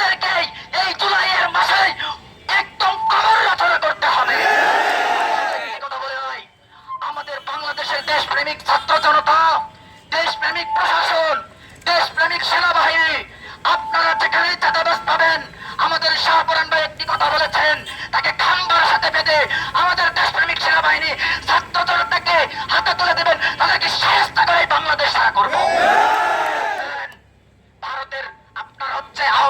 আমাদেরকে এই জুলাইয়ের মাসে একদম কবর সেনাবাহিনী, আপনারা যেখানেই আমাদের শাহপুরান একটি কথা বলেছেন, তাকে খাম্বার সাথে বেঁধে আমাদের দেশপ্রেমিক সেনাবাহিনী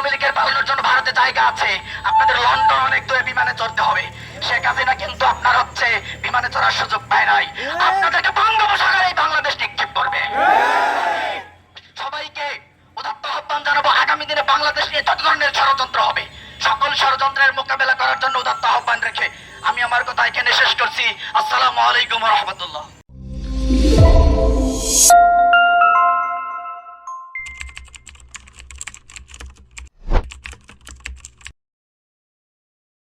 আওয়ামী লীগের পালানোর জন্য ভারতে জায়গা আছে। আপনাদের লন্ডন অনেক দূরে বিমানে চড়তে হবে। শেখ হাসিনা কিন্তু আপনার হচ্ছে বিমানে চড়ার সুযোগ পায় নাই। আপনাদেরকে বঙ্গোপসাগরে এই বাংলাদেশ নিক্ষেপ করবে। সবাইকে উদাত্ত আহ্বান জানাব আগামী দিনে বাংলাদেশ নিয়ে যত ধরনের ষড়যন্ত্র হবে সকল ষড়যন্ত্রের মোকাবেলা করার জন্য উদাত্ত আহ্বান রেখে আমি আমার কথা এখানে শেষ করছি। আসসালামু আলাইকুম রহমতুল্লাহ।